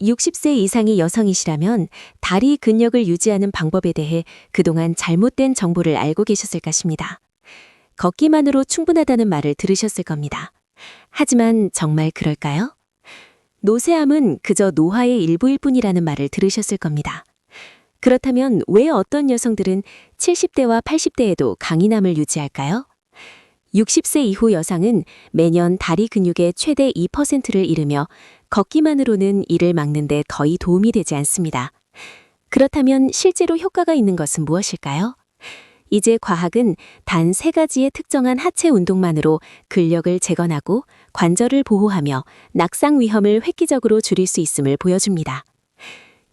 60세 이상의 여성이시라면 다리 근력을 유지하는 방법에 대해 그동안 잘못된 정보를 알고 계셨을까 싶습니다. 걷기만으로 충분하다는 말을 들으셨을 겁니다. 하지만 정말 그럴까요? 노쇠함은 그저 노화의 일부일 뿐이라는 말을 들으셨을 겁니다. 그렇다면 왜 어떤 여성들은 70대와 80대에도 강인함을 유지할까요? 60세 이후 여성은 매년 다리 근육의 최대 2%를 잃으며 걷기만으로는 이를 막는데 거의 도움이 되지 않습니다. 그렇다면 실제로 효과가 있는 것은 무엇일까요? 이제 과학은 단 세 가지의 특정한 하체 운동만으로 근력을 재건하고 관절을 보호하며 낙상 위험을 획기적으로 줄일 수 있음을 보여줍니다.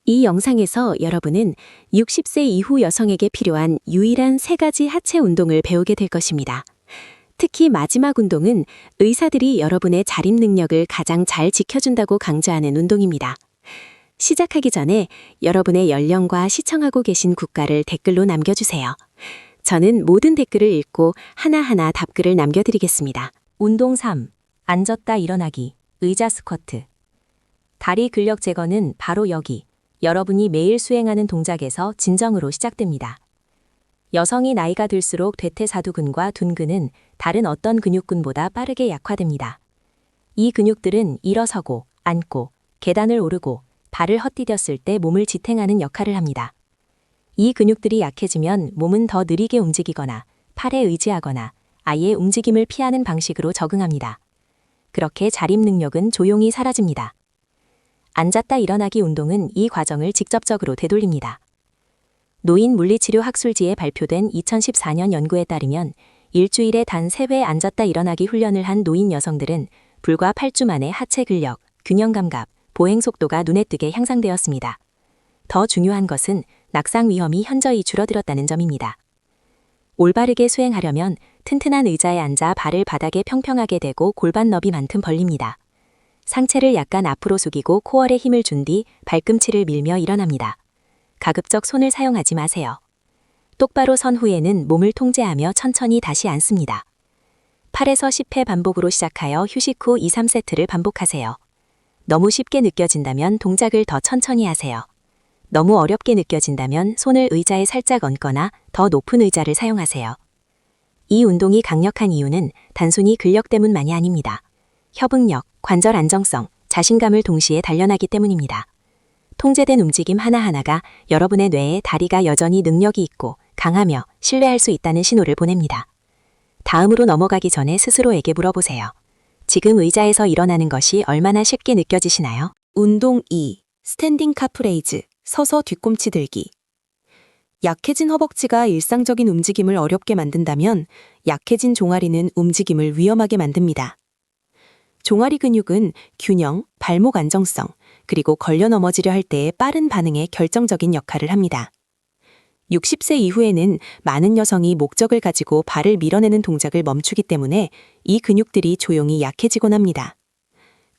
이 영상에서 여러분은 60세 이후 여성에게 필요한 유일한 세 가지 하체 운동을 배우게 될 것입니다. 특히 마지막 운동은 의사들이 여러분의 자립 능력을 가장 잘 지켜준다고 강조하는 운동입니다. 시작하기 전에 여러분의 연령과 시청하고 계신 국가를 댓글로 남겨주세요. 저는 모든 댓글을 읽고 하나하나 답글을 남겨드리겠습니다. 운동 3. 앉았다 일어나기. 의자 스쿼트. 다리 근력 제거는 바로 여기. 여러분이 매일 수행하는 동작에서 진정으로 시작됩니다. 여성이 나이가 들수록 대퇴사두근과 둔근은 다른 어떤 근육근보다 빠르게 약화됩니다. 이 근육들은 일어서고, 앉고, 계단을 오르고, 발을 헛디뎠을 때 몸을 지탱하는 역할을 합니다. 이 근육들이 약해지면 몸은 더 느리게 움직이거나 팔에 의지하거나 아예 움직임을 피하는 방식으로 적응합니다. 그렇게 자립 능력은 조용히 사라집니다. 앉았다 일어나기 운동은 이 과정을 직접적으로 되돌립니다. 노인 물리치료 학술지에 발표된 2014년 연구에 따르면 일주일에 단 3회 앉았다 일어나기 훈련을 한 노인 여성들은 불과 8주 만에 하체 근력, 균형 감각, 보행 속도가 눈에 띄게 향상되었습니다. 더 중요한 것은 낙상 위험이 현저히 줄어들었다는 점입니다. 올바르게 수행하려면 튼튼한 의자에 앉아 발을 바닥에 평평하게 대고 골반 너비만큼 벌립니다. 상체를 약간 앞으로 숙이고 코어에 힘을 준 뒤 발꿈치를 밀며 일어납니다. 가급적 손을 사용하지 마세요. 똑바로 선 후에는 몸을 통제하며 천천히 다시 앉습니다. 8에서 10회 반복으로 시작하여 휴식 후 2, 3세트를 반복하세요. 너무 쉽게 느껴진다면 동작을 더 천천히 하세요. 너무 어렵게 느껴진다면 손을 의자에 살짝 얹거나 더 높은 의자를 사용하세요. 이 운동이 강력한 이유는 단순히 근력 때문만이 아닙니다. 협응력, 관절 안정성, 자신감을 동시에 단련하기 때문입니다. 통제된 움직임 하나하나가 여러분의 뇌에 다리가 여전히 능력이 있고 강하며 신뢰할 수 있다는 신호를 보냅니다. 다음으로 넘어가기 전에 스스로에게 물어보세요. 지금 의자에서 일어나는 것이 얼마나 쉽게 느껴지시나요? 운동 2. 스탠딩 카프레이즈, 서서 뒤꿈치 들기. 약해진 허벅지가 일상적인 움직임을 어렵게 만든다면 약해진 종아리는 움직임을 위험하게 만듭니다. 종아리 근육은 균형, 발목 안정성, 그리고 걸려 넘어지려 할 때의 빠른 반응에 결정적인 역할을 합니다. 60세 이후에는 많은 여성이 목적을 가지고 발을 밀어내는 동작을 멈추기 때문에 이 근육들이 조용히 약해지곤 합니다.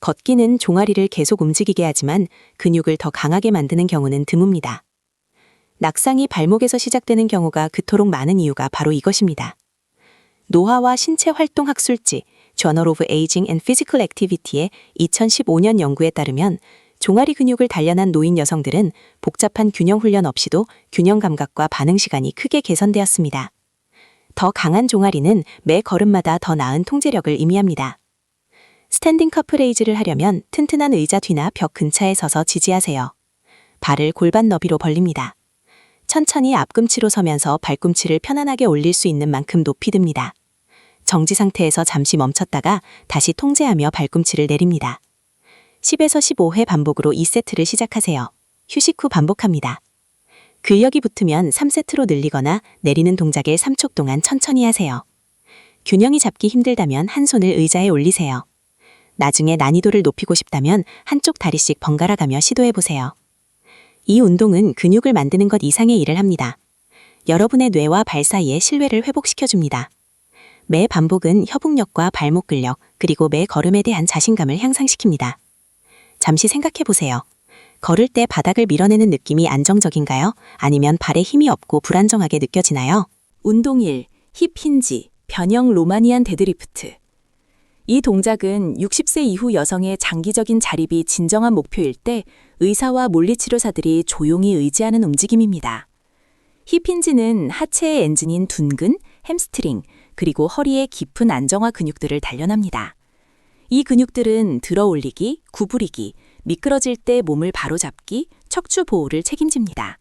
걷기는 종아리를 계속 움직이게 하지만 근육을 더 강하게 만드는 경우는 드뭅니다. 낙상이 발목에서 시작되는 경우가 그토록 많은 이유가 바로 이것입니다. 노화와 신체 활동 학술지 Journal of Aging and Physical Activity의 2015년 연구에 따르면 종아리 근육을 단련한 노인 여성들은 복잡한 균형 훈련 없이도 균형 감각과 반응 시간이 크게 개선되었습니다. 더 강한 종아리는 매 걸음마다 더 나은 통제력을 의미합니다. 스탠딩 커프레이즈를 하려면 튼튼한 의자 뒤나 벽 근처에 서서 지지하세요. 발을 골반 너비로 벌립니다. 천천히 앞꿈치로 서면서 발꿈치를 편안하게 올릴 수 있는 만큼 높이 듭니다. 정지 상태에서 잠시 멈췄다가 다시 통제하며 발꿈치를 내립니다. 10에서 15회 반복으로 2세트를 시작하세요. 휴식 후 반복합니다. 근력이 붙으면 3세트로 늘리거나 내리는 동작을 3초 동안 천천히 하세요. 균형이 잡기 힘들다면 한 손을 의자에 올리세요. 나중에 난이도를 높이고 싶다면 한쪽 다리씩 번갈아 가며 시도해 보세요. 이 운동은 근육을 만드는 것 이상의 일을 합니다. 여러분의 뇌와 발 사이의 신뢰를 회복시켜 줍니다. 매 반복은 협응력과 발목 근력, 그리고 매 걸음에 대한 자신감을 향상시킵니다. 잠시 생각해 보세요. 걸을 때 바닥을 밀어내는 느낌이 안정적인가요? 아니면 발에 힘이 없고 불안정하게 느껴지나요? 운동 1. 힙 힌지, 변형 로마니안 데드리프트. 이 동작은 60세 이후 여성의 장기적인 자립이 진정한 목표일 때 의사와 물리치료사들이 조용히 의지하는 움직임입니다. 힙힌지는 하체의 엔진인 둔근, 햄스트링, 그리고 허리의 깊은 안정화 근육들을 단련합니다. 이 근육들은 들어 올리기, 구부리기, 미끄러질 때 몸을 바로잡기, 척추 보호를 책임집니다.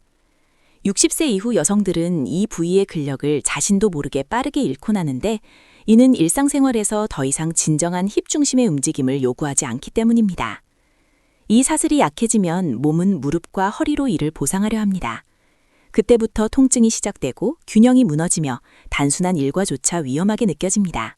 60세 이후 여성들은 이 부위의 근력을 자신도 모르게 빠르게 잃고 나는데 이는 일상생활에서 더 이상 진정한 힙 중심의 움직임을 요구하지 않기 때문입니다. 이 사슬이 약해지면 몸은 무릎과 허리로 이를 보상하려 합니다. 그때부터 통증이 시작되고 균형이 무너지며 단순한 일과조차 위험하게 느껴집니다.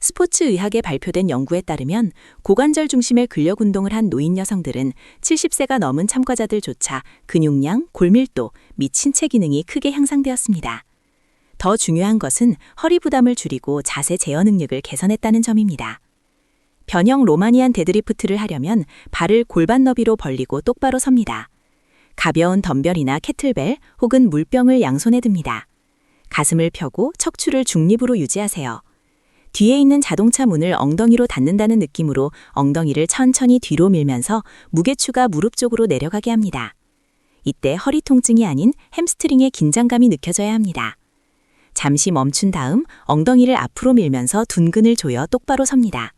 스포츠 의학에 발표된 연구에 따르면 고관절 중심의 근력 운동을 한 노인 여성들은 70세가 넘은 참가자들조차 근육량, 골밀도 및 신체 기능이 크게 향상되었습니다. 더 중요한 것은 허리 부담을 줄이고 자세 제어 능력을 개선했다는 점입니다. 변형 로마니안 데드리프트를 하려면 발을 골반 너비로 벌리고 똑바로 섭니다. 가벼운 덤벨이나 캐틀벨 혹은 물병을 양손에 듭니다. 가슴을 펴고 척추를 중립으로 유지하세요. 뒤에 있는 자동차 문을 엉덩이로 닫는다는 느낌으로 엉덩이를 천천히 뒤로 밀면서 무게추가 무릎 쪽으로 내려가게 합니다. 이때 허리 통증이 아닌 햄스트링의 긴장감이 느껴져야 합니다. 잠시 멈춘 다음 엉덩이를 앞으로 밀면서 둔근을 조여 똑바로 섭니다.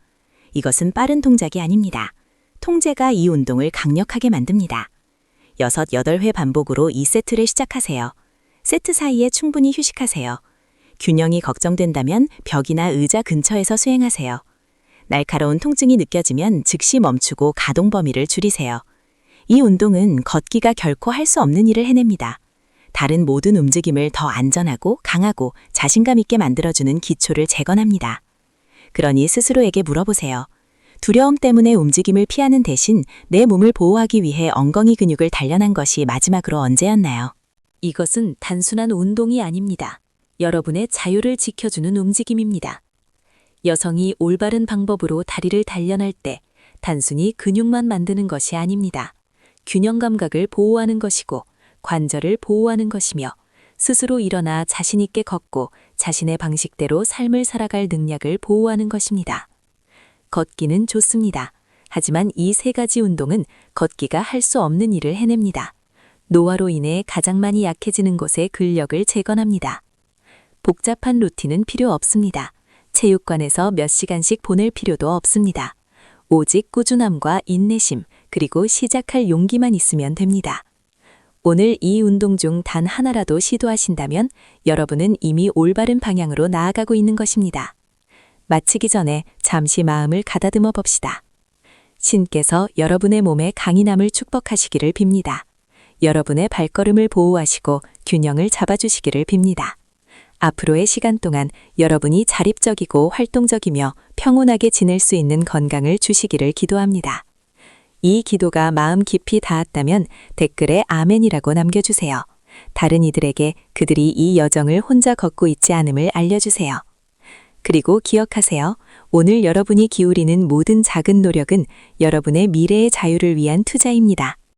이것은 빠른 동작이 아닙니다. 통제가 이 운동을 강력하게 만듭니다. 6, 8회 반복으로 이 세트를 시작하세요. 세트 사이에 충분히 휴식하세요. 균형이 걱정된다면 벽이나 의자 근처에서 수행하세요. 날카로운 통증이 느껴지면 즉시 멈추고 가동 범위를 줄이세요. 이 운동은 걷기가 결코 할 수 없는 일을 해냅니다. 다른 모든 움직임을 더 안전하고 강하고 자신감 있게 만들어주는 기초를 재건합니다. 그러니 스스로에게 물어보세요. 두려움 때문에 움직임을 피하는 대신 내 몸을 보호하기 위해 엉덩이 근육을 단련한 것이 마지막으로 언제였나요? 이것은 단순한 운동이 아닙니다. 여러분의 자유를 지켜주는 움직임입니다. 여성이 올바른 방법으로 다리를 단련할 때 단순히 근육만 만드는 것이 아닙니다. 균형 감각을 보호하는 것이고 관절을 보호하는 것이며 스스로 일어나 자신 있게 걷고 자신의 방식대로 삶을 살아갈 능력을 보호하는 것입니다. 걷기는 좋습니다. 하지만 이 세 가지 운동은 걷기가 할 수 없는 일을 해냅니다. 노화로 인해 가장 많이 약해지는 곳의 근력을 재건합니다. 복잡한 루틴은 필요 없습니다. 체육관에서 몇 시간씩 보낼 필요도 없습니다. 오직 꾸준함과 인내심, 그리고 시작할 용기만 있으면 됩니다. 오늘 이 운동 중 단 하나라도 시도하신다면 여러분은 이미 올바른 방향으로 나아가고 있는 것입니다. 마치기 전에 잠시 마음을 가다듬어 봅시다. 신께서 여러분의 몸에 강인함을 축복하시기를 빕니다. 여러분의 발걸음을 보호하시고 균형을 잡아주시기를 빕니다. 앞으로의 시간 동안 여러분이 자립적이고 활동적이며 평온하게 지낼 수 있는 건강을 주시기를 기도합니다. 이 기도가 마음 깊이 닿았다면 댓글에 아멘이라고 남겨주세요. 다른 이들에게 그들이 이 여정을 혼자 걷고 있지 않음을 알려주세요. 그리고 기억하세요. 오늘 여러분이 기울이는 모든 작은 노력은 여러분의 미래의 자유를 위한 투자입니다.